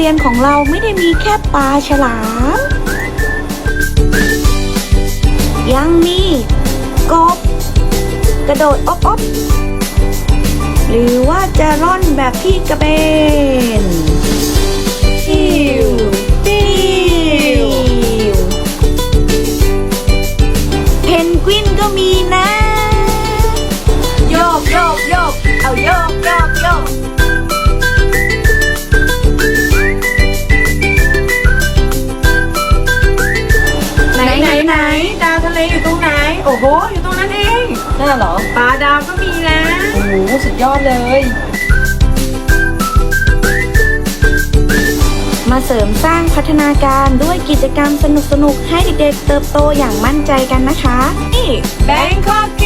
เรียนของเราไม่ได้มีแค่ปลาฉลาม ยังมีกบ กระโดดอบอบหรือว่าจะร่อนแบบพี่กระเบนปิวปิวเพนกวินก็มีนะ โยกโยกโยกเอาโยก เลอยู่ตรงไหน โอ้โห อยู่ตรงนั้นเองน่าเหรอ ปลาดาวก็มีนะ โอ้โห สุดยอดเลย มาเสริมสร้างพัฒนาการด้วยกิจกรรมสนุกๆ ให้เด็กๆเติบโตอย่างมั่นใจกันนะคะ นี่ Bangkok